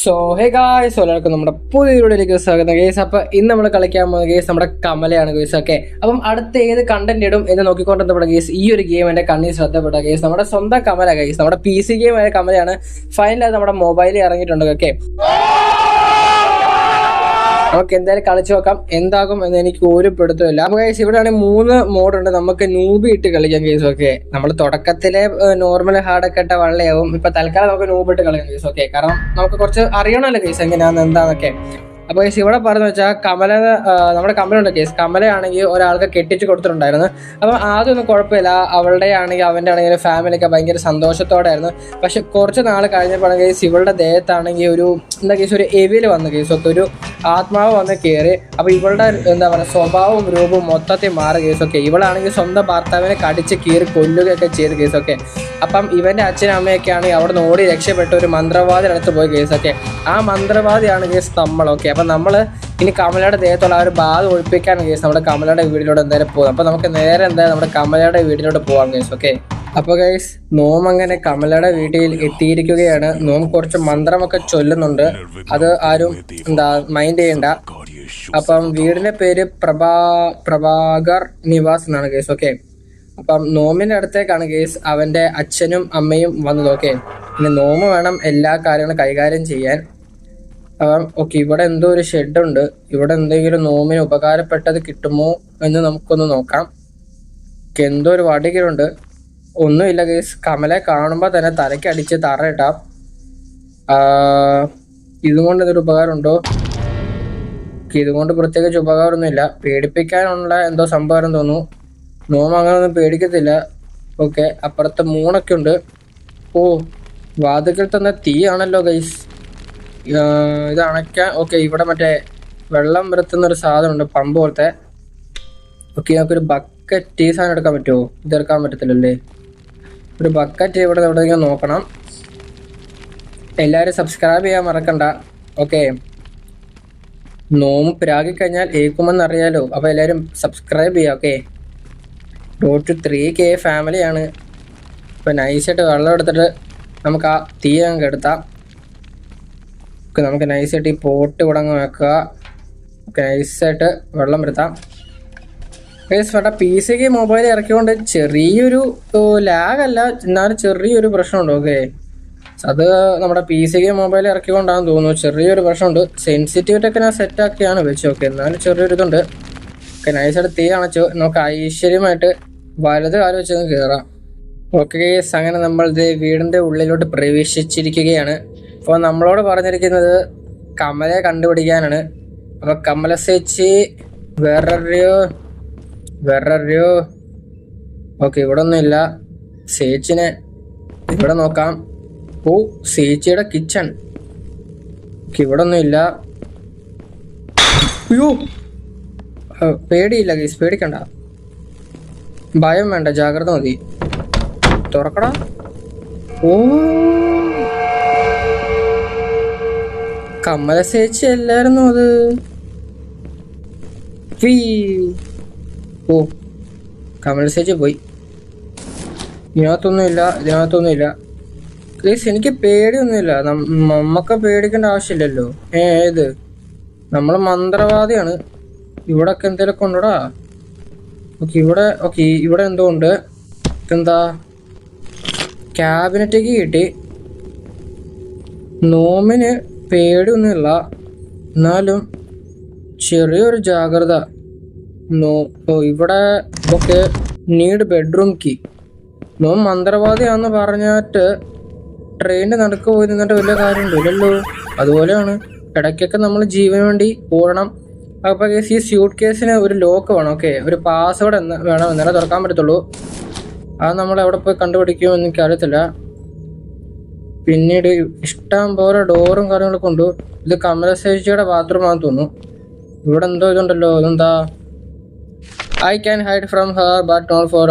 So hey guys എല്ലാവർക്കും നമ്മുടെ പുതിയ വീഡിയോയിലേക്ക് സ്വാഗതം. ഗേസ് അപ്പോൾ ഇന്ന് നമ്മൾ കളിക്കാൻ പോകുന്ന ഗേസ് നമ്മുടെ കമലയാണ് ഗേസ് ഓക്കെ അപ്പം അടുത്ത ഏത് കണ്ടന്റ് ഇടും എന്ന് നോക്കിക്കൊണ്ടിരുന്നപ്പോൾ ഗേസ് ഈ ഒരു ഗെയിം എന്റെ കണ്ണിൽ ശ്രദ്ധപ്പെട്ട. ഗേസ് നമ്മുടെ സ്വന്തം കമല ഗേസ് നമ്മുടെ പി സി ഗെയിം ആയ കമലയാണ്. ഫൈനലായി നമ്മുടെ മൊബൈലിൽ ഇറങ്ങിയിട്ടുണ്ട് ഓക്കെ നമുക്ക് എന്തായാലും കളിച്ചു നോക്കാം. എന്താകും എന്ന് എനിക്ക് ഒരു പിടുത്തമില്ല നമുക്ക് ഗൈസ് ഇവിടെ ആണെങ്കിൽ മൂന്ന് മോഡുണ്ട് നമുക്ക് നൂബി ഇട്ട് കളിക്കാം കേസ് ഓക്കെ നമ്മൾ തുടക്കത്തിലെ നോർമൽ ഹാർഡൊക്കെ ഇട്ട വള്ളയാവും. ഇപ്പൊ തൽക്കാലം നമുക്ക് നൂബിട്ട് ഇട്ട് കളിക്കാം കേസ് ഓക്കെ കാരണം നമുക്ക് കുറച്ച് അറിയണമല്ലോ കേസ് എങ്ങനെയാന്ന് എന്താന്നൊക്കെ. അപ്പൊ ഈ ഇവിടെ പറഞ്ഞു വെച്ചാൽ കമല നമ്മുടെ കമലുണ്ട് കേസ് കമലയാണെങ്കിൽ ഒരാൾക്ക് കെട്ടിച്ച് കൊടുത്തിട്ടുണ്ടായിരുന്നു. അപ്പം ആദ്യമൊന്നും കുഴപ്പമില്ല. അവളുടെ ആണെങ്കിൽ അവന്റെ ആണെങ്കിലും ഫാമിലിയൊക്കെ ഭയങ്കര സന്തോഷത്തോടെ ആയിരുന്നു പക്ഷെ കുറച്ച് നാൾ കഴിഞ്ഞപ്പോൾ കേസ് ഇവളുടെ ദേഹത്താണെങ്കിൽ ഒരു എന്താ കേസ് ഒരു എവിയിൽ വന്ന കേസ് ഒക്കെ ഒരു ആത്മാവ് വന്ന് കയറി. അപ്പൊ ഇവളുടെ എന്താ പറയുക സ്വഭാവവും രൂപവും മൊത്തത്തിൽ മാറിയ കേസൊക്കെ ഇവളാണെങ്കിൽ സ്വന്തം ഭർത്താവിനെ കടിച്ച് കീറി കൊല്ലുകയൊക്കെ ചെയ്ത കേസൊക്കെ അപ്പം ഇവന്റെ അച്ഛനും അമ്മയൊക്കെ ആണെങ്കിൽ അവിടെ നിന്ന് ഓടി രക്ഷപ്പെട്ട ഒരു മന്ത്രവാദിയുടെ അടുത്ത് പോയ കേസൊക്കെ ആ മന്ത്രവാദിയാണ് കേസ് നമ്മളൊക്കെ അപ്പം നമ്മൾ ഇനി കമലയുടെ ദേഹത്തുള്ള ആ ഒരു ബാധ ഒഴിപ്പിക്കാൻ കേസ് നമ്മുടെ കമലയുടെ വീടിലൂടെ എന്തായാലും പോകും. അപ്പം നമുക്ക് നേരെ എന്തായാലും നമ്മുടെ കമലയുടെ വീടിലോട്ട് പോകാം കേസ് ഓക്കെ അപ്പോൾ ഗൈസ് നോം അങ്ങനെ കമലയുടെ വീട്ടിൽ എത്തിയിരിക്കുകയാണ്. നോം കുറച്ച് മന്ത്രമൊക്കെ ചൊല്ലുന്നുണ്ട്. അത് ആരും എന്താ മൈൻഡ് ചെയ്യണ്ട. അപ്പം വീടിന്റെ പേര് പ്രഭാ പ്രഭാകർ നിവാസ് എന്നാണ് കേസ് ഓക്കെ അപ്പം നോമിന്റെ അടുത്തേക്കാണ് കേസ് അവന്റെ അച്ഛനും അമ്മയും വന്നത് ഓക്കെ പിന്നെ നോമ് വേണം എല്ലാ കാര്യങ്ങളും കൈകാര്യം ചെയ്യാൻ. ഓക്കെ ഇവിടെ എന്തോ ഒരു ഷെഡ് ഉണ്ട്. ഇവിടെ എന്തെങ്കിലും നോമിന് ഉപകാരപ്പെട്ടത് കിട്ടുമോ എന്ന് നമുക്കൊന്ന് നോക്കാം. എന്തോ ഒരു വടികളുണ്ട്. ഒന്നുമില്ല കേസ് കമലെ കാണുമ്പോൾ തന്നെ തലയ്ക്കടിച്ച് തറയിട്ടാം ഇതുകൊണ്ട് എന്തൊരു ഉപകാരമുണ്ടോ? ഇതുകൊണ്ട് പ്രത്യേകിച്ച് ഉപകാരമൊന്നുമില്ല. പേടിപ്പിക്കാനുള്ള എന്തോ സംഭവം തോന്നുന്നു. നോം അങ്ങനെ ഒന്നും പേടിക്കത്തില്ല. ഓക്കെ അപ്പുറത്ത് മൂണൊക്കെ ഉണ്ട്. ഓ വാതുക്കൽ തന്ന തീയാണല്ലോ ഗൈസ് ഇത് അണയ്ക്കാൻ ഓക്കെ ഇവിടെ മറ്റേ വെള്ളം വരത്തുന്ന ഒരു സാധനമുണ്ട് പമ്പ് പോലത്തെ. ഓക്കെ നമുക്കൊരു ബക്കറ്റ് ഈ സാധനം എടുക്കാൻ പറ്റുമോ? ഇതെടുക്കാൻ പറ്റത്തില്ലല്ലേ? ഒരു ബക്കറ്റ് ഇവിടെ എവിടെയെങ്കിലും നോക്കണം. എല്ലാവരും സബ്സ്ക്രൈബ് ചെയ്യാൻ മറക്കണ്ട. ഓക്കെ. നോമ്പ് പിരാഗി കഴിഞ്ഞാൽ ഏക്കുമെന്ന് അറിയാലോ. അപ്പോൾ എല്ലാവരും സബ്സ്ക്രൈബ് ചെയ്യുക okay. Road to three K ഫാമിലിയാണ് ഇപ്പം നൈസായിട്ട് വെള്ളം എടുത്തിട്ട് നമുക്ക് ആ തീ അങ്ങ് കെടുത്താം ഓക്കെ നമുക്ക് നൈസായിട്ട് ഈ പോട്ട് കുടങ്ങ് വെക്കുക. ഓക്കെ നൈസായിട്ട് വെള്ളം വരുത്താം ഗൈസ് വേണ്ട പി സിക്ക് മൊബൈൽ ഇറക്കിക്കൊണ്ട് ചെറിയൊരു ലാഗല്ല എന്നാലും ചെറിയൊരു പ്രശ്നമുണ്ട് ഓക്കെ. അത് നമ്മുടെ പി സിക്ക് മൊബൈൽ ഇറക്കിക്കൊണ്ടാന്ന് തോന്നുന്നു ചെറിയൊരു പ്രശ്നമുണ്ട്. സെൻസിറ്റിവിറ്റി ഞാൻ സെറ്റ് ആക്കിയാണ് വെച്ച് ഓക്കെ. എന്നാലും ചെറിയൊരു ഇതുണ്ട്. ഓക്കെ നൈസായിട്ട് തീ അണച്ചു. നമുക്ക് ഐശ്വര്യമായിട്ട് വലത് കാലം വെച്ച് കയറാം ഓക്കെ അങ്ങനെ നമ്മൾ ഇത് വീടിന്റെ ഉള്ളിലോട്ട് പ്രവേശിച്ചിരിക്കുകയാണ്. അപ്പോൾ നമ്മളോട് പറഞ്ഞിരിക്കുന്നത് കമലയെ കണ്ടുപിടിക്കാനാണ്. അപ്പോൾ കമല ചേച്ചി വേറൊരു വേറൊരു ഓക്കെ ഇവിടെ ഒന്നുമില്ല ചേച്ചിനെ ഇവിടെ നോക്കാം. ഓ ചേച്ചിയുടെ കിച്ചൺ. ഓക്കെ ഇവിടെ ഒന്നുമില്ല അയ്യോ പേടിയില്ല ഗൈസ് പേടിക്കണ്ട. ഭയം വേണ്ട ജാഗ്രത മതി. തുറക്കടാ. ഓ. കമല ചേച്ചി അല്ലായിരുന്നു അത്. ഓ കമല ചേച്ചി പോയി. ഇതിനകത്തൊന്നുമില്ല ഇതിനകത്തൊന്നുമില്ല പ്ലീസ് എനിക്ക് പേടിയൊന്നുമില്ല. നമ്മക്ക് പേടിക്കേണ്ട ആവശ്യമില്ലല്ലോ. ഏത്? നമ്മൾ മന്ത്രവാദിയാണ്. ഇവിടെ ഒക്കെ എന്തെങ്കിലുമൊക്കെ ഉണ്ടോടാ? ഓക്കെ ഇവിടെ ഓക്കെ ഇവിടെ എന്തോ ഉണ്ട്. എന്താ ക്യാബിനറ്റേക്ക് കിട്ടി. നോമിന് പേടിയൊന്നുമില്ല. എന്നാലും ചെറിയൊരു ജാഗ്രത. നോ ഇവിടെ ഒക്കെ നീഡ് ബെഡ്റൂം കീ നോ മന്ത്രവാദിയാന്ന് പറഞ്ഞിട്ട് ട്രെയിനിന്റെ നടക്ക് പോയി നിന്നിട്ട് വലിയ കാര്യമുണ്ടല്ലോ അതുപോലെയാണ് ഇടയ്ക്കൊക്കെ നമ്മൾ ജീവന് വേണ്ടി ഓടണം അപ്പോൾ കേസ് ഈ സ്യൂട്ട് കേസിന് ഒരു ലോക്ക് വേണം ഓക്കെ ഒരു പാസ്വേഡ് എന്ന് വേണം എന്നാലേ തുറക്കാൻ പറ്റത്തുള്ളൂ. അത് നമ്മൾ എവിടെ പോയി കണ്ടുപിടിക്കുമോ എനിക്ക് അറിയത്തില്ല പിന്നീട് ഇഷ്ടം പോലെ ഡോറും കാര്യങ്ങളൊക്കെ ഉണ്ട്. ഇത് കമലശേഷിയുടെ ബാത്റൂം ആണെന്ന് തോന്നുന്നു. ഇവിടെ എന്തോ ഇതുണ്ടല്ലോ ഇതെന്താ? I can hide from her but not for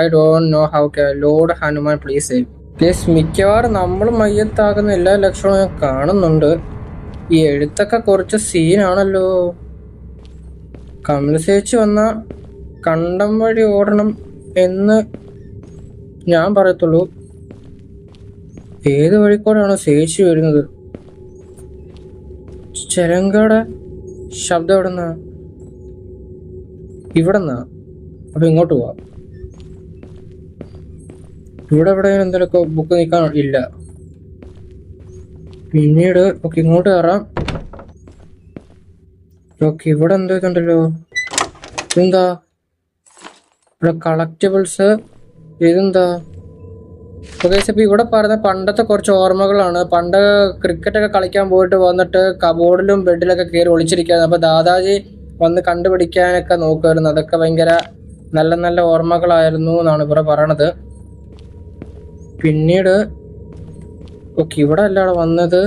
I don't know how can Lord Hanuman please save please മിക്കവാറും നമ്മൾ മയ്യത്താകുന്ന എല്ലാ ലക്ഷണവും ഞാൻ കാണുന്നുണ്ട്. ഈ എഴുത്തൊക്കെ കുറച്ച് സീനാണല്ലോ കമലശേഷി വന്ന കണ്ടം വഴി ഓടണം എന്ന് ഞാൻ പറയത്തുള്ളൂ. ഏത് വഴിക്കൂടെയാണോ ശേഷി വരുന്നത്? ചരങ്കയുടെ ശബ്ദം എവിടെന്നാ? ഇവിടെന്നാ? അപ്പൊ ഇങ്ങോട്ട് പോവാം. ഇവിടെ ഇവിടെ എന്തെങ്കിലുമൊക്കെ ബുക്ക് നിൽക്കാൻ ഇല്ല. പിന്നീട് ഓക്കെ ഇങ്ങോട്ട് കയറാം. ഓക്കെ ഇവിടെ എന്തോ ഇതുണ്ടല്ലോ. എന്താ ഇവിടെ കളക്റ്റബിൾസ് ഇതെന്താ? ഓക്കെ ഇപ്പൊ ഇവിടെ പറഞ്ഞ പണ്ടത്തെ കുറച്ച് ഓർമ്മകളാണ്. പണ്ട് ക്രിക്കറ്റ് ഒക്കെ കളിക്കാൻ പോയിട്ട് വന്നിട്ട് കബോർഡിലും ബെഡിലൊക്കെ കയറി ഒളിച്ചിരിക്കുകയാണ് അപ്പൊ ദാദാജി വന്ന് കണ്ടുപിടിക്കാനൊക്കെ നോക്കുമായിരുന്നു അതൊക്കെ ഭയങ്കര നല്ല നല്ല ഓർമ്മകളായിരുന്നു എന്നാണ് ഇവിടെ പറയണത്. പിന്നീട് ഓക്കെ ഇവിടെ അല്ലാതെ വന്നത്.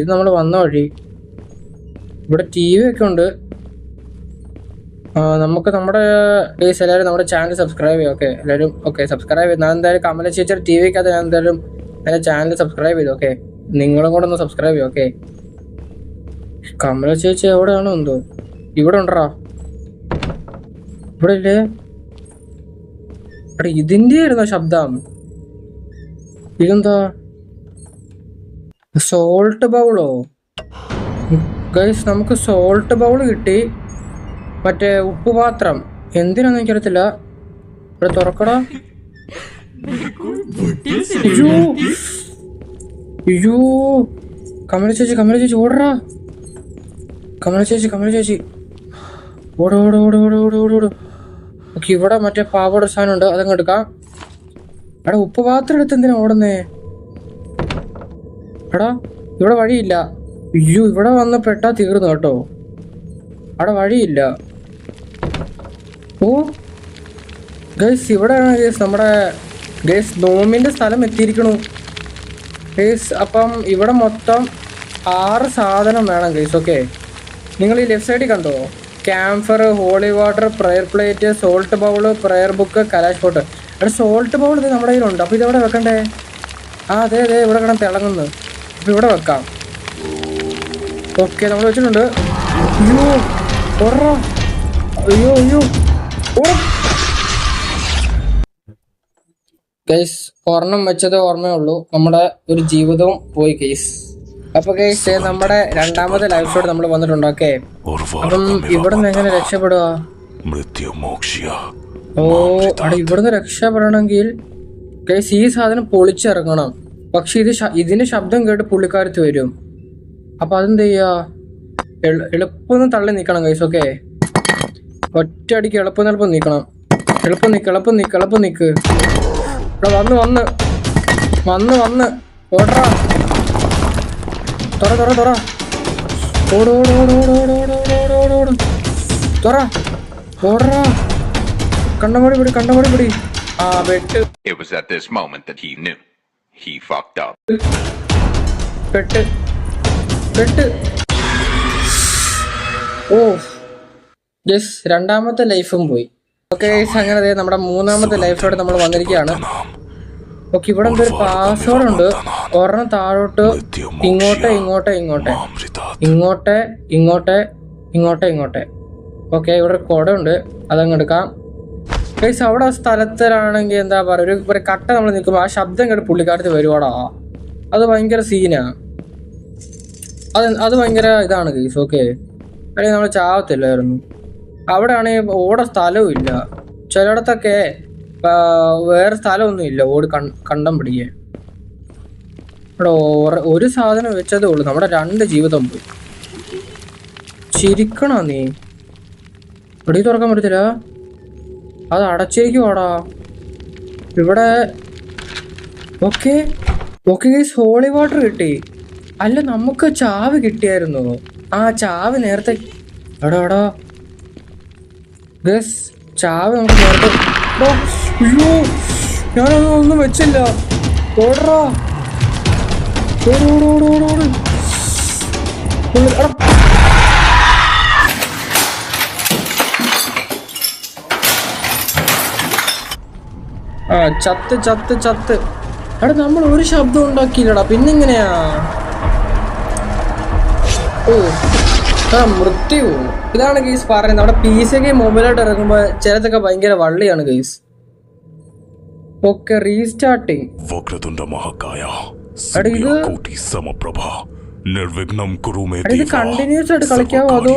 ഇത് നമ്മൾ വന്ന വഴി. ഇവിടെ ടി വി ഒക്കെ ഉണ്ട്. നമുക്ക് നമ്മുടെ ഡേയ്സ് എല്ലാവരും നമ്മുടെ ചാനൽ സബ്സ്ക്രൈബ് ചെയ്യും. ഓക്കെ എല്ലാവരും ഓക്കെ സബ്സ്ക്രൈബ് ചെയ്യും. ഞാൻ എന്തായാലും കമല ചേച്ചർ ടി വിക്കകത്ത് ഞാൻ എന്തായാലും എന്റെ ചാനൽ സബ്സ്ക്രൈബ് ചെയ്തു ഓക്കെ നിങ്ങളും കൂടെ ഒന്ന് സബ്സ്ക്രൈബ് ചെയ്യും ഓക്കെ കമല ചേച്ചി എവിടെയാണോ എന്തോ? ഇവിടെ ഉണ്ടറാ ഇവിടെ ഇല്ലേ? എടാ ഇതിന്റെ ആയിരുന്നോ ശബ്ദം? ഇതെന്താ? സോൾട്ട് ബൗളോ ഗൈസ് നമുക്ക് സോൾട്ട് ബൗൾ കിട്ടി. മറ്റേ ഉപ്പുപാത്രം. എന്തിനാന്ന് എനിക്കറിയത്തില്ല. ഇവിടെ തുറക്കടാ. അയ്യോ. കമല ചേച്ചി കമല ചേച്ചി ഓടറാ കമല ചേച്ചി കമല ചേച്ചി. ഓട ഓട ഓട ഓട ഓട ഓട ഓട. ഓക്കെ ഇവിടെ മറ്റേ പാവയുടെ സാധനം ഉണ്ട് അതങ്ങ് എടുക്കാം. എടാ ഉപ്പുപാത്രം എടുത്ത് എന്തിനാ ഓടുന്നേ? എടാ ഇവിടെ വഴിയില്ല. അയ്യോ ഇവിടെ വന്ന് പെട്ടാ തീർന്നു കേട്ടോ. അവിടെ വഴിയില്ല. ഓ. ഗൈസ് ഇവിടെയാണ് ഗൈസ് നമ്മുടെ ഗൈസ് നോമിന്റെ സ്ഥലം എത്തിയിരിക്കണു. ഗൈസ് അപ്പം ഇവിടെ മൊത്തം ആറ് സാധനം വേണം ഗൈസ് ഓക്കെ നിങ്ങൾ ഈ ലെഫ്റ്റ് സൈഡിൽ കണ്ടോ? Camphor holy water prayer plate salt bowl prayer book kalash pot അവിടെ സോൾട്ട് ബൗൾ ഇത് നമ്മുടെ കയ്യിലുണ്ട്. അപ്പോൾ ഇതെവിടെ വെക്കണ്ടേ? ആ അതെ അതെ ഇവിടെ കിടന്ന് തിളങ്ങുന്നു. അപ്പോൾ ഇവിടെ വെക്കാം. ഓക്കെ നമ്മൾ വെച്ചിട്ടുണ്ട്. അയ്യോ അയ്യോ അയ്യോ. ഗൈസ് ഒരെണ്ണം വെച്ചത് ഓർമ്മയുള്ളൂ. നമ്മുടെ ഒരു ജീവിതവും പോയി ഗൈസ് അപ്പൊ ഗൈസ് നമ്മുടെ രണ്ടാമത്തെ ലൈഫ് ഷോട്ട് നമ്മൾ വന്നിട്ടുണ്ട് ഓക്കെ അപ്പം ഇവിടെ നിന്ന് എങ്ങനെ രക്ഷപ്പെടുക ഓ അവിടെ ഇവിടുന്ന് രക്ഷപ്പെടണമെങ്കിൽ ഗൈസ് ഈ സാധനം പൊളിച്ചിറങ്ങണം. പക്ഷെ ഇത് ഇതിന് ഇതിന്റെ ശബ്ദം കേട്ട് പുള്ളിക്കാരത്ത് വരും. അപ്പൊ അതെന്ത് ചെയ്യാ? എളുപ്പം തള്ളി നിക്കണം ഗൈസ് ഓക്കെ ഒറ്റയടിക്ക് എളുപ്പം എളുപ്പം നീക്കണം. എളുപ്പം നിക്ക് എളുപ്പം നിക്ക് എളുപ്പം നിക്ക്. വന്ന് വന്ന്. വന്ന് വന്ന്. ഓടറാ തുറ തുറ തുറ. ഓട് ഓട് ഓട് ഓട് ഓട് ഓട് ഓട് ഓട് ഓട് ഓട്. തുറ. ഓടറാ പിടി കണ്ടമടി പിടി. ആ വെട്ട് It was at this moment that he knew. He fucked up. പെട്ട്. പെട്ട്. ഓ. യെസ് രണ്ടാമത്തെ ലൈഫും പോയി. ഓക്കെ അങ്ങനെ ദേ നമ്മുടെ മൂന്നാമത്തെ ലൈഫോടെ നമ്മൾ വന്നിരിക്കുകയാണ്. ഓക്കെ ഇവിടെ എന്തൊരു പാസ്വേഡ് ഉണ്ട്. ഒരെണ്ണം താഴോട്ട് ഇങ്ങോട്ടെ ഇങ്ങോട്ടെ ഇങ്ങോട്ടെ. ഇങ്ങോട്ടെ ഇങ്ങോട്ടെ ഇങ്ങോട്ടെ ഇങ്ങോട്ടെ. ഓക്കെ ഇവിടെ ഒരു കുടമുണ്ട് ഉണ്ട്. അതങ്ങ് എടുക്കാം. ഗൈസ് അവിടെ ആ സ്ഥലത്തിലാണെങ്കിൽ എന്താ പറയുക ഒരു ഒരു കട്ട നമ്മൾ നിൽക്കുമ്പോൾ ആ ശബ്ദം കേട്ട് പുള്ളിക്കാരത്ത് വരുവാടാ. അത് ഭയങ്കര സീനാണ് അത് അത് ഭയങ്കര ഇതാണ് ഗൈസ് ഓക്കെ അല്ലെങ്കിൽ നമ്മൾ ചാവത്തില്ലായിരുന്നു. അവിടെ ആണെങ്കിൽ ഓടെ സ്ഥലവും ഇല്ല. ചിലയിടത്തൊക്കെ വേറെ സ്ഥലമൊന്നും ഇല്ല. ഓട് കണ്ടം പിടിക്കാൻ. ഇവിടെ ഒരു സാധനം വെച്ചതേ ഉള്ളൂ. നമ്മുടെ രണ്ട് ജീവിതം പോയി. ചിരിക്കണോ നീ? ഇവിടെ തുറക്കാൻ പറ്റത്തില്ല. അത് അടച്ചിരിക്കുവാടാ ഇവിടെ okay okay guys holy water കിട്ടി. അല്ല നമുക്ക് ചാവ് കിട്ടിയായിരുന്നു? ആ ചാവ് നേരത്തെ എടാ എടാ. ഗസ് ചാവ് നമുക്ക് നേരത്തെ അയ്യോ ഞാനൊന്നും ഒന്നും വെച്ചില്ല ഓടറാ. ആ ചത്ത് ചത്ത് ചത്ത്. അവിടെ നമ്മൾ ഒരു ശബ്ദം ഉണ്ടാക്കിയില്ലടാ. പിന്നെങ്ങനെയാ? ഓ. മൃത്യു. ഇതാണ് ഗെയ്സ് പറയുന്നത് അവിടെ പി സി ഒക്കെ മൊബൈലായിട്ട് ഇറങ്ങുമ്പോ ചിലതൊക്കെ ഭയങ്കര വള്ളിയാണ് ഗെയ്സ്. ഓക്കെ റീസ്റ്റാർട്ടിങ് വക്രതുണ്ട മഹാകായ കോട്ടി സമപ്രഭ ഇത് കണ്ടിന്യൂസ് ആയിട്ട് കളിക്കാമോ അതോ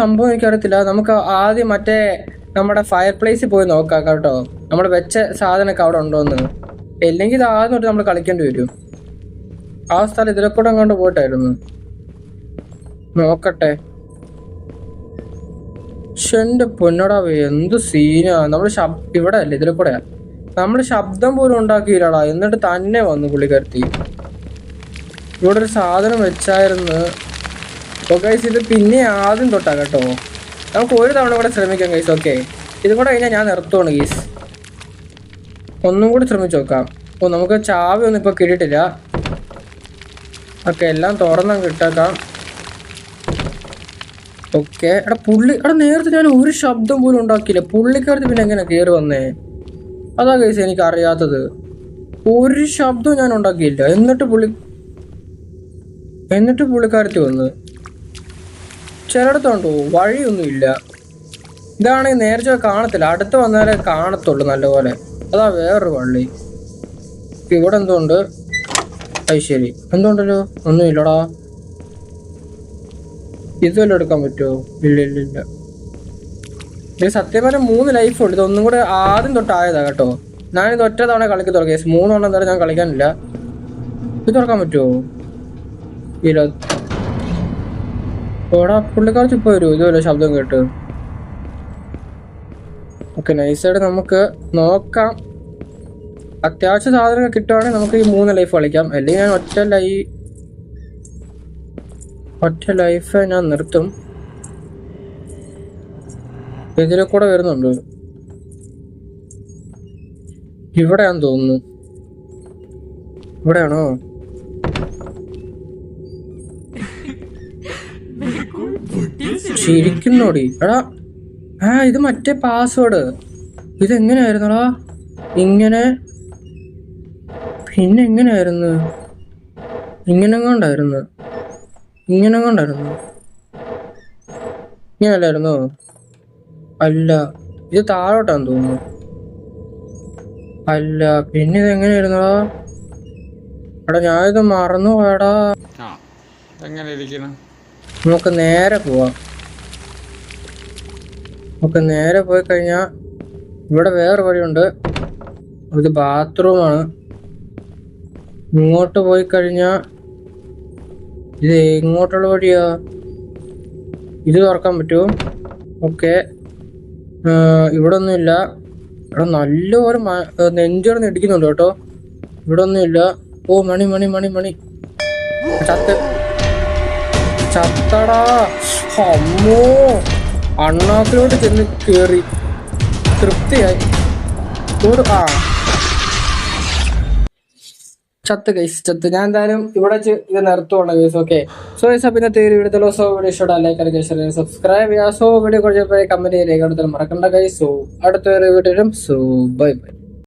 സംഭവം നമുക്ക് ആദ്യം മറ്റേ നമ്മുടെ ഫയർ പ്ലേസിൽ പോയി നോക്കാം കേട്ടോ. നമ്മുടെ വെച്ച സാധനമൊക്കെ അവിടെ ഉണ്ടോന്ന്. ഇല്ലെങ്കിൽ ഇത് ആദ്യം തൊട്ട് നമ്മൾ കളിക്കേണ്ടി വരും. ആ സ്ഥലം ഇതിലെ കൂടെ അങ്ങോട്ട് പോയിട്ടായിരുന്നു. നോക്കട്ടെ. എന്റെ പൊന്നടാവേ എന്ത് സീനാ നമ്മൾ ഇവിടെ അല്ലേ ഇതിലെ കൂടെയാ നമ്മൾ ശബ്ദം പോലും ഉണ്ടാക്കിയില്ലടാ. എന്നിട്ട് തന്നെ വന്നു പുള്ളിക്കാരത്തി. ഇവിടെ ഒരു സാധനം വെച്ചായിരുന്നു. ഓ ഗൈസ് ഇത് പിന്നെ ആദ്യം തൊട്ടാ കേട്ടോ. നമുക്ക് ഒരു തവണ കൂടെ ശ്രമിക്കാം ഗൈസ് ഓക്കെ ഇതും കൂടെ കഴിഞ്ഞാൽ ഞാൻ നിർത്തുവാണ് ഗൈസ് ഒന്നും കൂടി ശ്രമിച്ചു നോക്കാം. ഓ നമുക്ക് ചാവി ഒന്നും ഇപ്പൊ കിട്ടിയിട്ടില്ല. ഓക്കെ എല്ലാം തുറന്നങ്ങ് കിട്ടാക്കാം. ഓക്കെ എടാ പുള്ളി എടാ നേരത്തെ ഞാൻ ഒരു ശബ്ദം പോലും ഉണ്ടാക്കിയില്ല. പുള്ളിക്കാരത്ത് പിന്നെ എങ്ങനെ കയറി വന്നേ? അതാ കേസ് എനിക്ക് അറിയാത്തത് ഒരു ശബ്ദവും ഞാൻ ഉണ്ടാക്കിയില്ല. എന്നിട്ട് പുള്ളി എന്നിട്ട് പുള്ളിക്കാരത്തി വന്ന് ചിലയിടത്തുണ്ടോ? വഴിയൊന്നുമില്ല. ഇതാണെങ്കിൽ നേരത്തെ കാണത്തില്ല. അടുത്ത് വന്നാലേ കാണത്തുള്ളൂ നല്ലപോലെ. അതാ വേറൊരു വള്ളി ഇവിടെ എന്തുണ്ട്? അത് ശരി. ഒന്നും ഇല്ലടാ ഇതുവല്ല എടുക്കാൻ പറ്റുമോ ഇല്ല ഇല്ല ഇല്ല. ഇത് സത്യം പറഞ്ഞാൽ മൂന്ന് ലൈഫ് ഉണ്ട് ഇതൊന്നും കൂടെ ആദ്യം തൊട്ടായതാ കേട്ടോ. ഞാനിത് ഒറ്റ തവണ കളിക്കത്തുള്ളൂ മൂന്ന് തവണ എന്തായാലും ഞാൻ കളിക്കാനില്ല. ഇത് തുറക്കാൻ പറ്റുമോ ഇല്ല. ഓടാ പുള്ളിക്കാർ ചുപ്പ് വരുമോ ഇതുപോലെ ശബ്ദം കേട്ട്. ഓക്കെ നൈസായിട്ട് നമുക്ക് നോക്കാം. അത്യാവശ്യ സാധനങ്ങൾ കിട്ടുവാണെങ്കിൽ നമുക്ക് ഈ മൂന്ന് ലൈഫ് കളിക്കാം. അല്ലെങ്കിൽ ഞാൻ ഒറ്റ ലൈ ഒറ്റ ലൈഫ് ഞാൻ നിർത്തും. ഇതിലെ കൂടെ വരുന്നുണ്ട്. ഇവിടെയാന്ന് തോന്നുന്നു. ഇവിടെയാണോ? ശരിക്കുന്നോടി എടാ ആ ഇത് മറ്റേ പാസ്വേഡ് ഇത് എങ്ങനെയായിരുന്നടാ ഇങ്ങനെ പിന്നെ എങ്ങനെയായിരുന്നു ഇങ്ങനെ കൊണ്ടായിരുന്നു ഇങ്ങനെ കൊണ്ടായിരുന്നു ഇങ്ങനല്ലായിരുന്നു? അല്ല ഇത് താഴോട്ടാന്ന് തോന്നുന്നു. അല്ല പിന്നെ ഇത് എങ്ങനെയായിരുന്നടാ എടാ ഞാനിത് മറന്നു പോയടാ. എങ്ങനെ ഇരിക്കണം? നമുക്ക് നേരെ പോവാം. നമുക്ക് നേരെ പോയി കഴിഞ്ഞാൽ ഇവിടെ വേറെ വഴിയുണ്ട്. ഇത് ബാത്റൂമാണ്. ഇങ്ങോട്ട് പോയി കഴിഞ്ഞാൽ ഇത് ഇങ്ങോട്ടുള്ള വഴിയാ? ഇത് തുറക്കാൻ പറ്റുമോ? ഓക്കെ. ഇവിടെ ഒന്നുമില്ല ഇവിടെ നല്ലപോലെ നെഞ്ചോടെ ഇടിക്കുന്നുണ്ട് കേട്ടോ. ഇവിടെ ഒന്നുമില്ല ഓ മണി മണി മണി മണി. ചത്ത്. ചത്തടാ. അമ്മോ. അണ്ണാക്കിലോട്ട് ചെന്ന് കേറി. തൃപ്തിയായി. ആ. ചത്ത് കൈസ് ചത്ത്. ഞാൻ എന്തായാലും ഇവിടെ ഇത് നിർത്തുവാണ് ഗൈസ് ഓക്കെ സോ ഗൈസ് പിന്നെ ഒരു വീഡിയോ സോ വീഡിയോ ഇഷ്ടം ലൈക്ക് അല്ലെങ്കിൽ സബ്സ്ക്രൈബ് ചെയ്യുക സോ വീഡിയോ കുറച്ച് കമന്റ് ചെയ്യുക മറക്കണ്ട ഗൈസ് സോ അടുത്ത ഒരു വീഡിയോ സോ ബൈ ബൈ